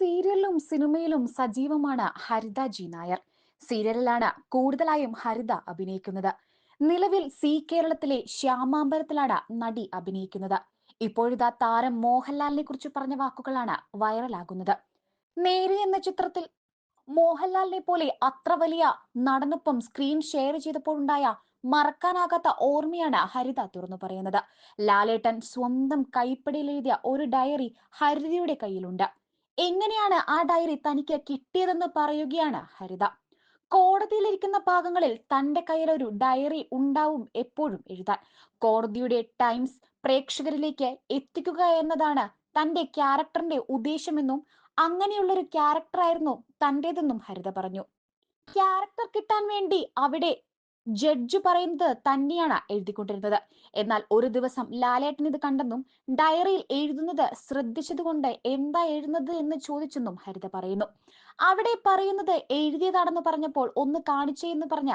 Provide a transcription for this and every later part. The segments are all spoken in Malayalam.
സീരിയലിലും സിനിമയിലും സജീവമാണ് ഹരിത ജി നായർ. സീരിയലിലാണ് കൂടുതലായും ഹരിത അഭിനയിക്കുന്നത്. നിലവിൽ സി കേരളത്തിലെ ശ്യാമാമ്പരത്തിലാണ് നടി അഭിനയിക്കുന്നത്. ഇപ്പോഴിതാ താരം മോഹൻലാലിനെ കുറിച്ച് പറഞ്ഞ വാക്കുകളാണ് വൈറലാകുന്നത്. നേരി എന്ന ചിത്രത്തിൽ മോഹൻലാലിനെ പോലെ അത്ര വലിയ നടനൊപ്പം സ്ക്രീൻ ഷെയർ ചെയ്തപ്പോഴുണ്ടായ മറക്കാനാകാത്ത ഓർമ്മയാണ് ഹരിത തുറന്നു പറയുന്നത്. ലാലേട്ടൻ സ്വന്തം കൈപ്പടിയിൽ എഴുതിയ ഒരു ഡയറി ഹരിതയുടെ കയ്യിലുണ്ട്. എങ്ങനെയാണ് ആ ഡയറി തനിക്ക് കിട്ടിയതെന്ന് പറയുകയാണ് ഹരിത. കോടതിയിലിരിക്കുന്ന ഭാഗങ്ങളിൽ തന്റെ കയ്യിൽ ഒരു ഡയറി ഉണ്ടാവും എപ്പോഴും എഴുതാൻ. കോടതിയുടെ ടൈംസ് പ്രേക്ഷകരിലേക്ക് എത്തിക്കുക എന്നതാണ് തന്റെ ക്യാരക്ടറിന്റെ ഉദ്ദേശമെന്നും അങ്ങനെയുള്ളൊരു ക്യാരക്ടറായിരുന്നു തന്റേതെന്നും ഹരിത പറഞ്ഞു. ക്യാരക്ടർ കിട്ടാൻ വേണ്ടി അവിടെ ജഡ്ജ് പറയുന്നത് തന്നെയാണ് എഴുതിക്കൊണ്ടിരുന്നത്. എന്നാൽ ഒരു ദിവസം ലാലേട്ടൻ ഇത് കണ്ടെന്നും ഡയറിയിൽ എഴുതുന്നത് ശ്രദ്ധിച്ചതുകൊണ്ട് എന്താ എഴുതുന്നത് എന്ന് ചോദിച്ചെന്നും ഹരിത പറയുന്നു. അവിടെ പറയുന്നത് എഴുതിയതാണെന്ന് പറഞ്ഞപ്പോൾ ഒന്ന് കാണിച്ചേ എന്ന് പറഞ്ഞ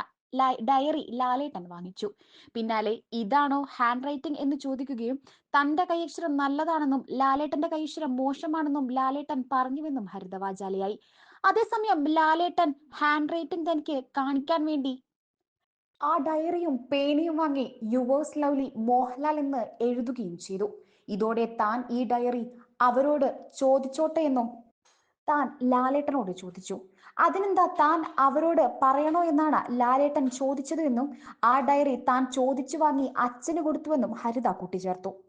ഡയറി ലാലേട്ടൻ വാങ്ങിച്ചു. പിന്നാലെ ഇതാണോ ഹാൻഡ് റൈറ്റിംഗ് എന്ന് ചോദിക്കുകയും തന്റെ കൈയക്ഷരം നല്ലതാണെന്നും ലാലേട്ടന്റെ കൈയക്ഷരം മോശമാണെന്നും ലാലേട്ടൻ പറഞ്ഞുവെന്നും ഹരിതവാചാലയായി അതേസമയം ലാലേട്ടൻ ഹാൻഡ് റൈറ്റിംഗ് തനിക്ക് കാണിക്കാൻ വേണ്ടി ആ ഡയറിയും പേനയും വാങ്ങി യുവേഴ്സ് ലവ്ലി മോഹൻലാൽ എന്ന് എഴുതുകയും ചെയ്തു. ഇതോടെ താൻ ഈ ഡയറി അവരോട് ചോദിച്ചോട്ടെ എന്നും താൻ ലാലേട്ടനോട് ചോദിച്ചു. അതിനെന്താ താൻ അവരോട് പറയണോ എന്നാണ് ലാലേട്ടൻ ചോദിച്ചത് എന്നും ആ ഡയറി താൻ ചോദിച്ചു വാങ്ങി അച്ഛന് കൊടുത്തുവെന്നും ഹരിത കൂട്ടിച്ചേർത്തു.